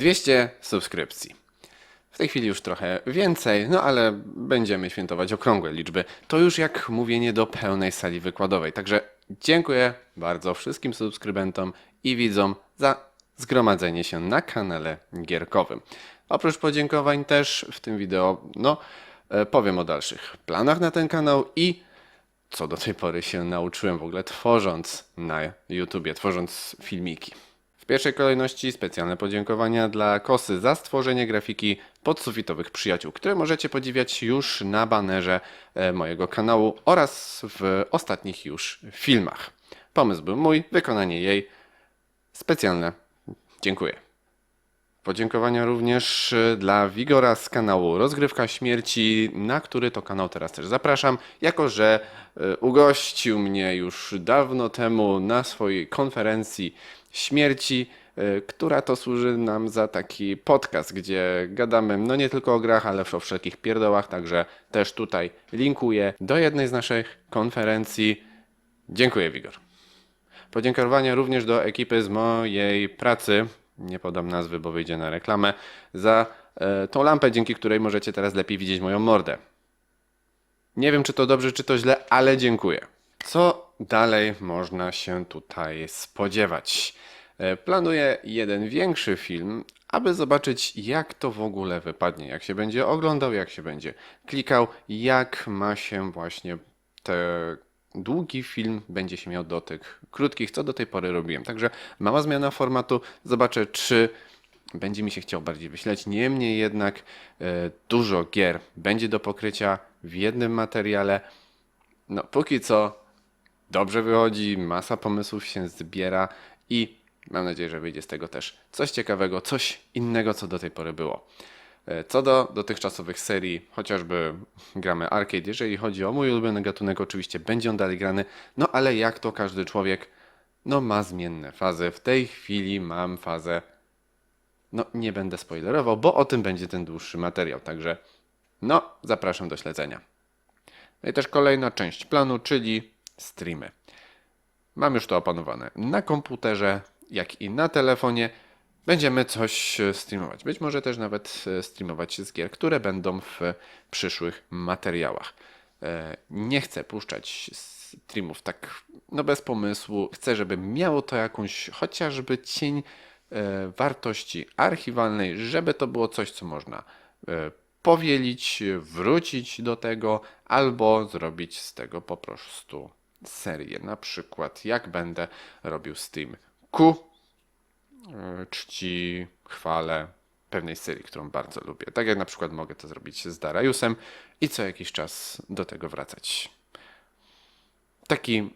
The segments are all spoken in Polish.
200 subskrypcji. W tej chwili już trochę więcej, no ale będziemy świętować okrągłe liczby. To już jak mówienie do pełnej sali wykładowej. Także dziękuję bardzo wszystkim subskrybentom i widzom za zgromadzenie się na kanale gierkowym. Oprócz podziękowań też w tym wideo, no, e, powiem o dalszych planach na ten kanał i co do tej pory się nauczyłem w ogóle tworząc na YouTubie, tworząc filmiki. Pierwszej kolejności specjalne podziękowania dla Kosy za stworzenie grafiki podsufitowych przyjaciół, które możecie podziwiać już na banerze e, mojego kanału oraz w ostatnich już filmach. Pomysł był mój, wykonanie jej specjalne. Dziękuję. Podziękowania również e, dla Wigora z kanału Rozgrywka Śmierci, na który to kanał teraz też zapraszam, jako że e, ugościł mnie już dawno temu na swojej konferencji śmierci, e, która to służy nam za taki podcast, gdzie gadamy no nie tylko o grach, ale o wszelkich pierdołach, także też tutaj linkuję do jednej z naszych konferencji. Dziękuję Wigor. Podziękowania również do ekipy z mojej pracy, nie podam nazwy, bo wyjdzie na reklamę, za e, tą lampę, dzięki której możecie teraz lepiej widzieć moją mordę. Nie wiem, czy to dobrze, czy to źle, ale dziękuję. Co dalej można się tutaj spodziewać? E, Planuję jeden większy film, aby zobaczyć, jak to w ogóle wypadnie, jak się będzie oglądał, jak się będzie klikał, jak ma się właśnie te długi film będzie się miał do tych krótkich, co do tej pory robiłem. Także mała zmiana formatu. Zobaczę, czy będzie mi się chciał bardziej wyśleć. Niemniej jednak e, dużo gier będzie do pokrycia w jednym materiale. No, póki co dobrze wychodzi, masa pomysłów się zbiera i mam nadzieję, że wyjdzie z tego też coś ciekawego, coś innego, co do tej pory było. E, Co do dotychczasowych serii, chociażby gramy arcade, jeżeli chodzi o mój ulubiony gatunek, oczywiście będzie on dalej grany, no ale jak to każdy człowiek, no ma zmienne fazy. W tej chwili mam fazę, no nie będę spoilerował, bo o tym będzie ten dłuższy materiał, także no zapraszam do śledzenia. No i też kolejna część planu, czyli streamy. Mam już to opanowane na komputerze, jak i na telefonie. Będziemy coś e, streamować. Być może też nawet e, streamować z gier, które będą w przyszłych materiałach. E, Nie chcę puszczać streamów tak no bez pomysłu. Chcę, żeby miało to jakąś chociażby cień wartości archiwalnej, żeby to było coś, co można powielić, wrócić do tego, albo zrobić z tego po prostu serię. Na przykład, jak będę robił stream e, czci, chwale pewnej serii, którą bardzo lubię. Tak jak na przykład mogę to zrobić z Dariusem i co jakiś czas do tego wracać. Taki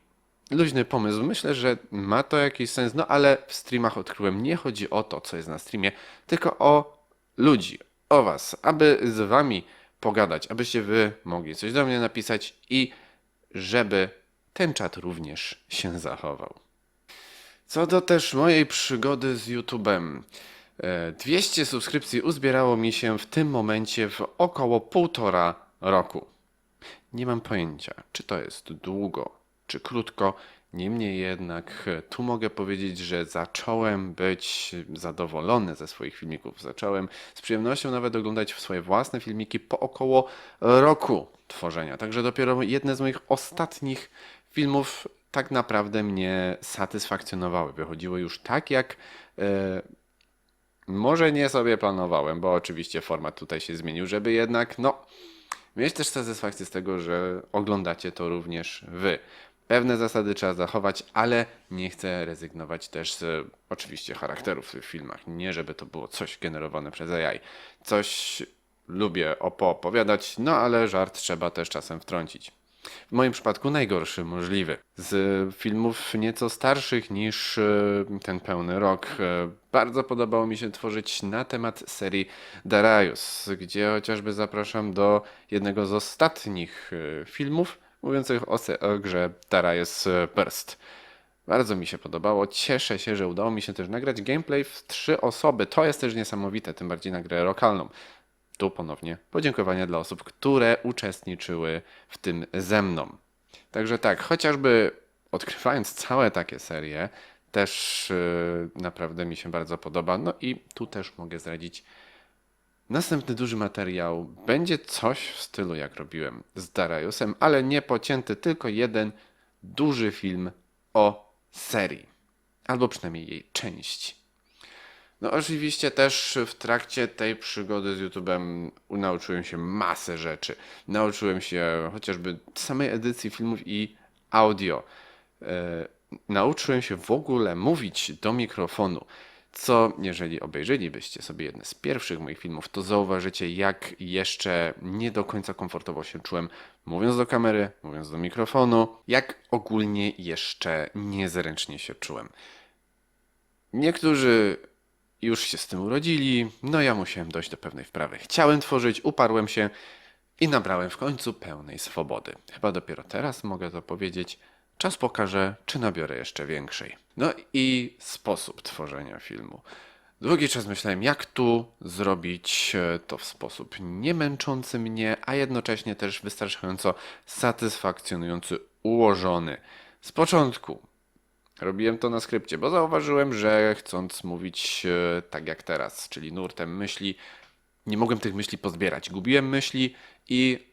luźny pomysł. Myślę, że ma to jakiś sens, no ale w streamach odkryłem, nie chodzi o to, co jest na streamie, tylko o ludzi, o was, aby z wami pogadać, abyście wy mogli coś do mnie napisać i żeby ten czat również się zachował. Co do też mojej przygody z YouTube'em. E, 200 subskrypcji uzbierało mi się w tym momencie w około półtora roku. Nie mam pojęcia, czy to jest długo, czy krótko. Niemniej jednak e, tu mogę powiedzieć, że zacząłem być zadowolony ze swoich filmików. Zacząłem z przyjemnością nawet oglądać swoje własne filmiki po około roku tworzenia. Także dopiero jedne z moich ostatnich filmów tak naprawdę mnie satysfakcjonowały. Wychodziły już tak, jak e, może nie sobie planowałem, bo oczywiście format tutaj się zmienił, żeby jednak, no, mieć też satysfakcję z tego, że oglądacie to również wy. Pewne zasady trzeba zachować, ale nie chcę rezygnować też z oczywiście charakterów w tych filmach. Nie, żeby to było coś generowane przez AI. Coś lubię opowiadać, no ale żart trzeba też czasem wtrącić. W moim przypadku najgorszy możliwy. Z filmów nieco starszych niż e, ten pełny rok. e, Bardzo podobało mi się tworzyć na temat serii Darius, gdzie chociażby zapraszam do jednego z ostatnich e, filmów mówiących o, o grze Darius Burst. Bardzo mi się podobało. Cieszę się, że udało mi się też nagrać gameplay w trzy osoby. To jest też niesamowite, tym bardziej na grę lokalną. Tu ponownie podziękowania dla osób, które uczestniczyły w tym ze mną. Także tak, chociażby odkrywając całe takie serie, też yy, naprawdę mi się bardzo podoba. No i tu też mogę zdradzić. Następny duży materiał będzie coś w stylu jak robiłem z Dariusem, ale nie pocięty, tylko jeden duży film o serii. Albo przynajmniej jej części. No oczywiście też w trakcie tej przygody z YouTube'em nauczyłem się masę rzeczy. Nauczyłem się chociażby samej edycji filmów i audio. E, nauczyłem się w ogóle mówić do mikrofonu. Co, jeżeli obejrzelibyście sobie jedne z pierwszych moich filmów, to zauważycie, jak jeszcze nie do końca komfortowo się czułem mówiąc do kamery, mówiąc do mikrofonu, jak ogólnie jeszcze niezręcznie się czułem. Niektórzy już się z tym urodzili, no ja musiałem dojść do pewnej wprawy. Chciałem tworzyć, uparłem się i nabrałem w końcu pełnej swobody. Chyba dopiero teraz mogę to powiedzieć. Czas pokaże, czy nabiorę jeszcze większej. No i sposób tworzenia filmu. Długi czas myślałem, jak tu zrobić e, to w sposób nie męczący mnie, a jednocześnie też wystarczająco satysfakcjonujący, ułożony. Z początku Robiłem to na skrypcie, bo zauważyłem, że chcąc mówić e, tak jak teraz, czyli nurtem myśli, nie mogłem tych myśli pozbierać. Gubiłem myśli i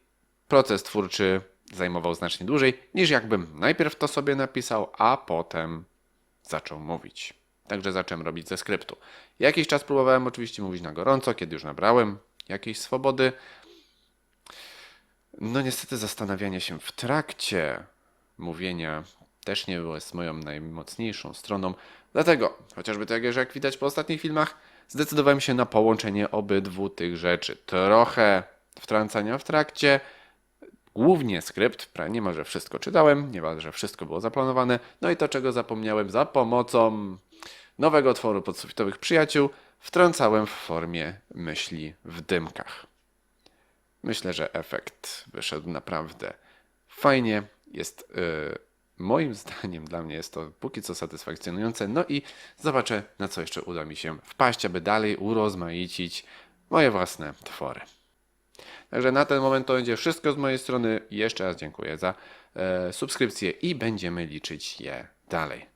proces twórczy zajmował znacznie dłużej, niż jakbym najpierw to sobie napisał, a potem zaczął mówić. Także zacząłem robić ze skryptu. Jakiś czas próbowałem oczywiście mówić na gorąco, kiedy już nabrałem jakiejś swobody. No niestety zastanawianie się w trakcie mówienia też nie jest moją najmocniejszą stroną. Dlatego, chociażby tak jak widać po ostatnich filmach, zdecydowałem się na połączenie obydwu tych rzeczy. Trochę wtrącania w trakcie, głównie skrypt, prawie niemalże wszystko czytałem, niemalże wszystko było zaplanowane, no i to czego zapomniałem za pomocą nowego otworu podsufitowych przyjaciół, wtrącałem w formie myśli w dymkach. Myślę, że efekt wyszedł naprawdę fajnie. Jest yy, moim zdaniem, dla mnie jest to póki co satysfakcjonujące. No i zobaczę, na co jeszcze uda mi się wpaść, aby dalej urozmaicić moje własne twory. Także na ten moment to będzie wszystko z mojej strony. Jeszcze raz dziękuję za e, subskrypcję i będziemy liczyć je dalej.